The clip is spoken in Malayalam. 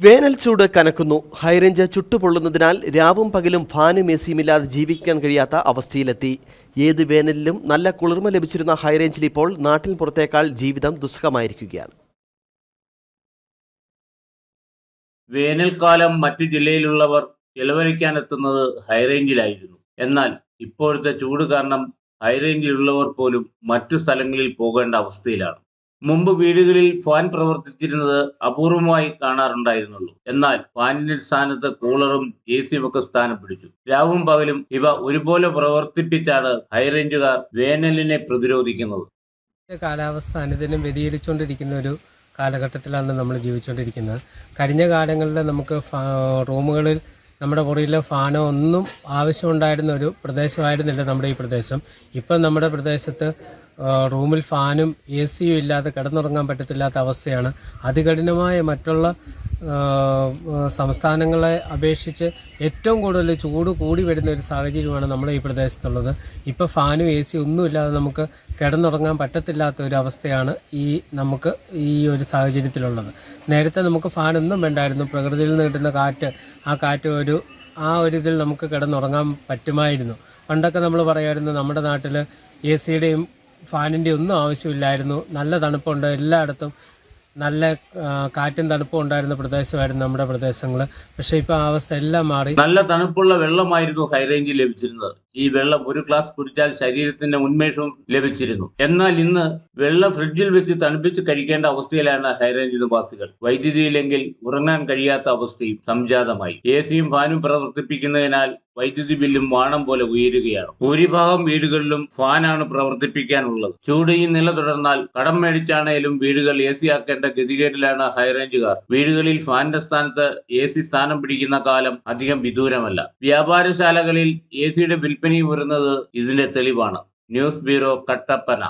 വേനൽ ചൂട് കനക്കുന്നു. ഹൈറേഞ്ച് ചുട്ടുപൊള്ളുന്നതിനാൽ രാവും പകലും ഫാനും എസിയുമില്ലാതെ ജീവിക്കാൻ കഴിയാത്ത അവസ്ഥയിലെത്തി. ഏത് വേനലിലും നല്ല കുളിർമ ലഭിച്ചിരുന്ന ഹൈറേഞ്ചിൽ ഇപ്പോൾ നാട്ടിൻ പുറത്തേക്കാൾ ജീവിതം ദുസ്സഹമായിരിക്കുകയാണ്. വേനൽക്കാലം മറ്റു ജില്ലയിലുള്ളവർ ചെലവഴിക്കാൻ എത്തുന്നത് ഹൈറേഞ്ചിലായിരുന്നു എന്നാൽ ഇപ്പോഴത്തെ ചൂട് കാരണം ഹൈറേഞ്ചിലുള്ളവർ പോലും മറ്റു സ്ഥലങ്ങളിൽ പോകേണ്ട അവസ്ഥയിലാണ്. മുമ്പ് വീടുകളിൽ ഫാൻ പ്രവർത്തിച്ചിരുന്നത് അപൂർവമായി കാണാറുണ്ടായിരുന്നുള്ളൂ. എന്നാൽ ഫാനിന്റെ സ്ഥാനത്ത് കൂളറും എ സിയും ഒക്കെ സ്ഥാനം പിടിച്ചു രാവും പകലും ഇവ ഒരുപോലെ പ്രവർത്തിപ്പിച്ചാണ് ഹൈറേഞ്ചുകാർ വേനലിനെ പ്രതിരോധിക്കുന്നത്. കാലാവസ്ഥ അനുദിനം വ്യതിചലിച്ചുകൊണ്ടിരിക്കുന്ന ഒരു കാലഘട്ടത്തിലാണ് നമ്മൾ ജീവിച്ചുകൊണ്ടിരിക്കുന്നത്. കഴിഞ്ഞ കാലങ്ങളിൽ നമുക്ക് റൂമുകളിൽ നമ്മുടെ മുറിയിൽ ഫാനോ ഒന്നും ആവശ്യമുണ്ടായിരുന്ന ഒരു പ്രദേശമായിരുന്നില്ല നമ്മുടെ ഈ പ്രദേശം. ഇപ്പം നമ്മുടെ പ്രദേശത്ത് റൂമിൽ ഫാനും എ സിയും ഇല്ലാതെ കിടന്നുറങ്ങാൻ പറ്റത്തില്ലാത്ത അവസ്ഥയാണ്. അതികഠിനമായ മറ്റുള്ള സംസ്ഥാനങ്ങളെ അപേക്ഷിച്ച് ഏറ്റവും കൂടുതൽ ചൂട് കൂടി വരുന്ന ഒരു സാഹചര്യമാണ് നമ്മുടെ ഈ പ്രദേശത്തുള്ളത്. ഇപ്പോൾ ഫാനും എ സി ഒന്നുമില്ലാതെ നമുക്ക് കിടന്നുറങ്ങാൻ പറ്റത്തില്ലാത്ത ഒരു അവസ്ഥയാണ് ഈ നമുക്ക് ഈ ഒരു സാഹചര്യത്തിലുള്ളത്. നേരത്തെ നമുക്ക് ഫാനൊന്നും വേണ്ടായിരുന്നു. പ്രകൃതിയിൽ നിന്ന് കിട്ടുന്ന കാറ്റ് ആ കാറ്റ് ഒരു ആ ഒരു ഇതിൽ നമുക്ക് കിടന്നുറങ്ങാൻ പറ്റുമായിരുന്നു. പണ്ടൊക്കെ നമ്മൾ പറയുമായിരുന്നു നമ്മുടെ നാട്ടിൽ എ സിയുടെയും ഫാനിന്റെ ഒന്നും ആവശ്യമില്ലായിരുന്നു. നല്ല തണുപ്പുണ്ട് എല്ലായിടത്തും നല്ല കാറ്റും തണുപ്പും ഉണ്ടായിരുന്ന പ്രദേശമായിരുന്നു നമ്മുടെ പ്രദേശങ്ങൾ പക്ഷേ ഇപ്പോൾ ആ അവസ്ഥ എല്ലാം മാറി. നല്ല തണുപ്പുള്ള വെള്ളമായിരുന്നു ഹൈറേഞ്ചിൽ ലഭിച്ചിരുന്നത്. ഈ വെള്ളം ഒരു ഗ്ലാസ് കുടിച്ചാൽ ശരീരത്തിന്റെ ഉന്മേഷവും ലഭിച്ചിരുന്നു. എന്നാൽ ഇന്ന് വെള്ളം ഫ്രിഡ്ജിൽ വെച്ച് തണുപ്പിച്ച് കഴിക്കേണ്ട അവസ്ഥയിലാണ് ഹൈറേഞ്ച് നിവാസികൾ. വൈദ്യുതിയില്ലെങ്കിൽ ഉറങ്ങാൻ കഴിയാത്ത അവസ്ഥയും സംജാതമായി. എ സിയും ഫാനും പ്രവർത്തിപ്പിക്കുന്നതിനാൽ വൈദ്യുതി ബില്ലും വാണം പോലെ ഉയരുകയാണ്. ഭൂരിഭാഗം വീടുകളിലും ഫാനാണ് പ്രവർത്തിപ്പിക്കാനുള്ളത്. ചൂട് ഈ നില തുടർന്നാൽ കടം മേടിച്ചാണേലും വീടുകൾ എ സി ആക്കേണ്ട ഗതികേടിലാണ് ഹൈറേഞ്ചുകാർ. വീടുകളിൽ ഫാനിന്റെ സ്ഥാനത്ത് എ സി സ്ഥാനം പിടിക്കുന്ന കാലം അധികം വിദൂരമല്ല. വ്യാപാരശാലകളിൽ എ സിയുടെ വിൽപ്പനയും വരുന്നത് ഇതിന്റെ തെളിവാണ്. News bureau Kattappana.